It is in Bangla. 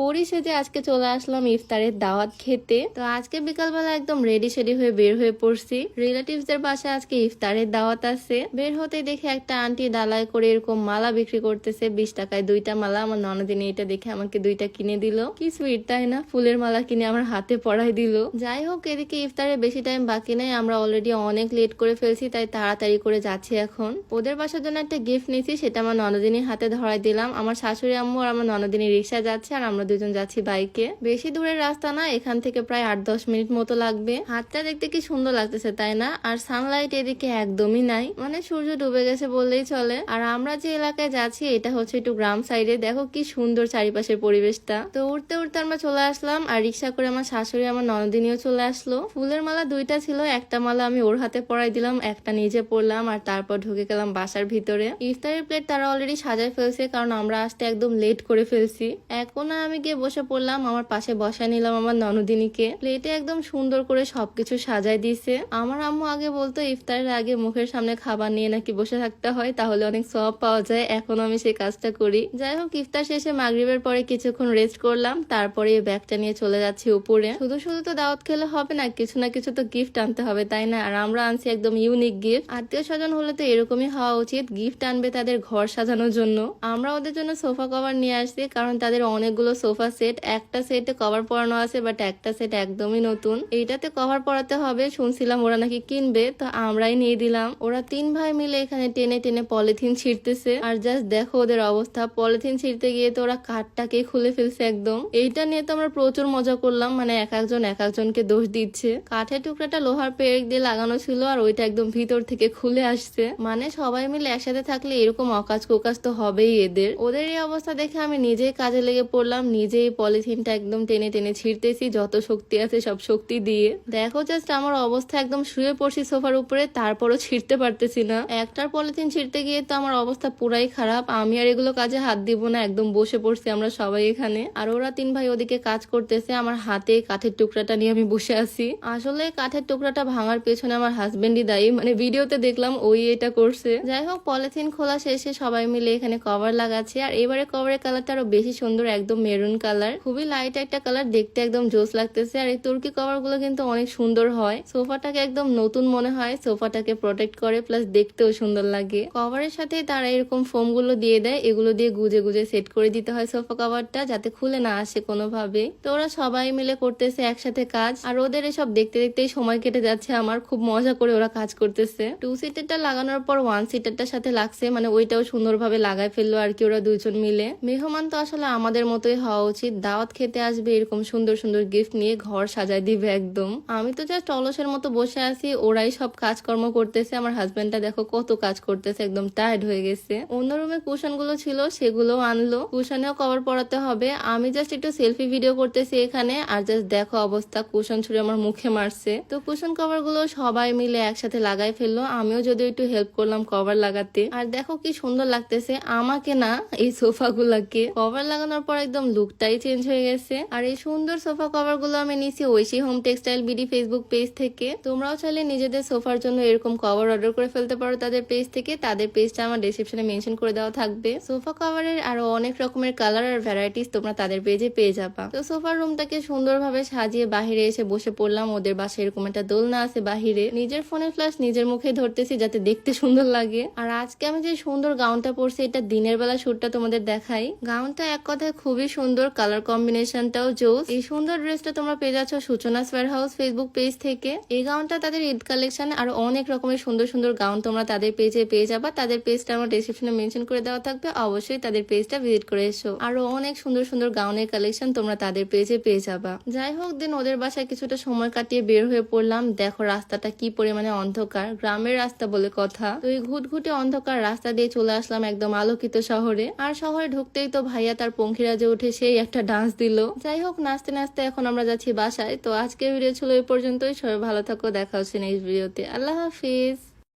পরি সেজে আজকে চলে আসলাম ইফতারের দাওয়াত খেতে। তো আজকে বিকালবেলা একদম রেডি সেডি হয়ে বের হয়ে পড়ছি। রিলেটিভস দের বাসায় আজকে ইফতারের দাওয়াত আছে। বের হতে দেখে একটা আন্টি ডালাই করে এরকম মালা বিক্রি করতেছে, বিশ টাকায় দুইটা মালা। আমার ননদিনী এটা দেখে আমাকে দুইটা কিনে দিল। কি সুইট তাই না? ফুলের মালা কিনে আমার হাতে পড়াই দিল। যাই হোক, এদিকে ইফতারে বেশি টাইম বাকি নাই। আমরা অলরেডি অনেক লেট করে ফেলছি, তাই তাড়াতাড়ি করে যাচ্ছি এখন। ওদের বাসার জন্য একটা গিফট নিয়েছি, সেটা আমার ননদিনীর হাতে ধরাই দিলাম। আমার শাশুড়ি আম্মু আর আমার ননদিনী রিক্সা যাচ্ছে আর আমরা দুজন যাচ্ছি বাইকে। বেশি দূরের রাস্তা না, এখান থেকে প্রায় আট দশ মিনিট মতো লাগবে। হাতটা দেখতে কি সুন্দর লাগতেছে, তাই না? আর সানলাইট এদিকে একদমই নাই। মানে সূর্য ডুবে গেছে বললেই চলে। আর আমরা যে এলাকায় যাচ্ছি, এটা হচ্ছে একটু গ্রাম সাইডে দেখো কি সুন্দর চারিপাশের পরিবেশটা। তো উঠতে উঠতে আমরা চলে আসলাম, আর রিক্সা করে আমার শাশুড়ি আমার ননদিনীও চলে আসলো। ফুলের মালা দুইটা ছিল, একটা মালা আমি ওর হাতে পরাই দিলাম, একটা নিজে পরলাম, আর তারপর ঢুকে গেলাম বাসার ভিতরে। ইফতারের প্লেট তারা অলরেডি সাজায় ফেলছে, কারণ আমরা আসতে একদম লেট করে ফেলছি। এখন আমি গিয়ে বসে পড়লাম, আমার পাশে বসায় নিলাম আমার ননদিনীকে। প্লেটে একদম সুন্দর করে সবকিছু সাজায় দিয়েছে। আমার আম্মু আগে বলতো, ইফতারের আগে মুখের সামনে খাবার নিয়ে নাকি বসে থাকতে হয়, তাহলে অনেক সব পাওয়া যায়, এখন আমি সেই কাজটা করি। যাই হোক, ইফতার শেষে মাগরিবের পরে কিছুক্ষণ রেস্ট করলাম, তারপরে এই ব্যাগটা নিয়ে চলে যাচ্ছি উপরে। শুধু শুধু তো দাওয়াত খেলে হবে না, কিছু না কিছু তো গিফট আনতে হবে, তাই না? আর আমরা আনছি একদম ইউনিক গিফট আত্মীয় স্বজন হলে তো এরকমই হওয়া উচিত গিফট আনবে তাদের ঘর সাজানোর জন্য। আমরা ওদের জন্য সোফা কভার নিয়ে আসছি, কারণ তাদের অনেকগুলো সোফা সেট, একটা সেটে কভার পরানো আছে বাট একটা সেট একদমই নতুন। এইটাতে কভার পরাতে হবে। শুনছিলাম ওরা নাকি কিনবে, তো আমরাই নিয়ে দিলাম। ওরা তিন ভাই মিলে এখানে টেনে টেনে পলিথিন ছিঁড়তেছে। আর জাস্ট দেখো ওদের অবস্থা। পলিথিন ছিঁড়তে গিয়ে তো ওরা কাঠটাকে খুলে ফেলছে একদম। এইটা নিয়ে তো আমরা প্রচুর মজা করলাম। মানে এক একজন এক একজনকে দোষ দিচ্ছে। কাঠের টুকরাটা লোহার পেরেক দিয়ে লাগানো ছিল আর ওইটা একদম ভিতর থেকে খুলে আসছে। মানে সবাই মিলে একসাথে থাকলে এরকম অকাজ কোকাজ তো হবেই এদের। ওদের এই অবস্থা দেখে আমি নিজেই কাজে লেগে পড়লাম। নিজেই পলিথিনটা একদম টেনে টেনে ছিঁড়তেছি, যত শক্তি আছে সব শক্তি দিয়ে। দেখো জাস্ট আমার অবস্থা একদম শুয়ে পড়ছি সোফার উপরে, তারপরও ছিঁড়তে পারতেছি না। একটার পলিথিন ছিঁড়তে গিয়ে তো আমার অবস্থা পুরাই খারাপ, আমি আর এগুলো কাজে হাত দিব না, একদম বসে পড়ছি আমরা সবাই এখানে। আর ওরা তিন ভাই ওদিকে কাজ করতেছে, আমার হাতে কাঠের টুকরাটা নিয়ে আমি বসে আছি। আসলে কাঠের টুকরাটা ভাঙার পেছনে আমার হাজবেন্ডই দায়ী মানে ভিডিওতে দেখলাম ওই এটা করছে। যাই হোক, পলিথিন খোলা শেষে সবাই মিলে এখানে কভার লাগাচ্ছে, আর এবারে কভারের কালারটা আরও বেশি সুন্দর, একদম মেরুন কালার খুবই লাইট একটা কালার দেখতে একদম জোস লাগতেছে। আর এই তুর্কি কভারগুলো কিন্তু অনেক সুন্দর হয়। সোফাটাকে একদম নতুন মনে হয়, সোফাটাকে প্রোটেক্ট করে প্লাস দেখতেও সুন্দর লাগে। কভারের সাথে তারা এরকম ফোমগুলো দিয়ে দেয়, এগুলো দিয়ে গুজে গুজে সেট করে দিতে হয় সোফা কভারটা যাতে খুলে না আসে কোনোভাবে। তো ওরা সবাই মিলে করতেছে একসাথে কাজ। আর ওদের এসব দেখতে দেখতেই সময় কেটে যাচ্ছে আমার, খুব মজা করে ওরা কাজ করতেছে। টু সিটারটা লাগানোর পর ওয়ান সিটারটার সাথে লাগছে মানে ওইটাও সুন্দরভাবে লাগায় ফেলল আর কি ওরা দুজন মিলে। মেহমান তো আসলে আমাদের মতোই হওয়া উচিত। দাওয়াত খেতে আসবে এরকম সুন্দর সুন্দর গিফট নিয়ে ঘর সাজায় দিবে একদম। আমি তো জাস্ট অলসের মতো বসে আছি, ওরাই সব কাজকর্ম করতেছে, আমার হাজবেন্ডটা দেখো কত কাজ করতেছে, একদম টায়ার্ড হয়ে গেছে। অন্য রুমে কুশনগুলো ছিল সেগুলো আনলো। কুশনেও কভার পরাতে হবে। আমি জাস্ট একটু সেলফি ভিডিও করতেছি এখানে, আর জাস্ট দেখো অবস্থা কুশন ছুড়ে আমার মুখে মারছে। তো কুশন কভারগুলো সবাই মিলে একসাথে লাগাই ফেলল। আমিও যদি একটু হেল্প করলাম কভার লাগাতে। আর দেখো কি সুন্দর লাগতেছে, আমাকে না এই সোফা গুলাকে কভার লাগানোর পর একদম লুকটাই চেঞ্জ হয়ে গেছে। আর এই সুন্দর সোফা কভারগুলো আমি নিছি Oishi home textile BD Facebook page থেকে। তোমরাও চাইলে নিজেদের সোফার জন্য এরকম কভার অর্ডার করে ফেলতে পারো তাদের পেজ থেকে। তাদের পেজটা আমার ডিসক্রিপশনে মেনশন করে দেওয়া থাকবে। সোফা কভারের আরও অনেক রকমের কালার আর ভ্যারাইটিস তোমরা তাদের পেজে পেয়ে যাবা। তো সোফার রুমটাকে সুন্দরভাবে সাজিয়ে বাহিরে এসে বসে পড়লাম। ওদের বাসায় এরকম একটা দোলনা আছে বাহিরে। নিজের ফোনের ফ্ল্যাশ নিজের মুখে ধরতেছি যাতে দেখতে সুন্দর লাগে। আর আজকে আমি যে সুন্দর গাউনটা পরছি, এটা দিনের বেলা শুটটা তোমাদের দেখাই। গাউনটা এক কথায় খুবই সুন্দর কালার কম্বিনেশনটাও জোস। এই সুন্দর ড্রেসটা তোমরা পেয়ে যাচ্ছ সূচনা স্কোয়ার হাউস ফেসবুক পেজ থেকে। এই গাউনটা তাদের ঈদ কালেকশন আর অনেক রকমের সুন্দর সুন্দর গাউন তোমরা তাদের পেজে পেয়ে যাবা। তাদের পেজটা আমার ডিসক্রিপশনে মেনশন করে দেওয়া থাকবে। অবশ্যই তাদের পেজটা ভিজিট করে এসো। আরও অনেক সুন্দর সুন্দর গাউনের কালেকশন তোমরা তাদের পেজে পেয়ে যাবা। যাই হোক দিন ওদের বাসায় কিছুটা সময় কাটিয়ে বের হয়ে পড়লাম। দেখো রাস্তাটা কি পরিমাণে অন্ধকার। গ্রামের রাস্তা বলে কথা। তো এই ঘুটঘুটে অন্ধকার রাস্তা দিয়ে চলে আসলাম একদম আলোকিত শহরে। আর শহরে ঢুকতেই তো ভাইয়া তার পঙ্খিরাজে উঠে সেই একটা ডান্স দিল। যাই হোক নাচতে নাচতে এখন আমরা যাচ্ছি বাসায়। তো আজকের ভিডিও ছিল এই পর্যন্তই। সবাই ভালো থাকো, দেখা হচ্ছে নেক্সট ভিডিওতে আল্লাহ হাফিজ।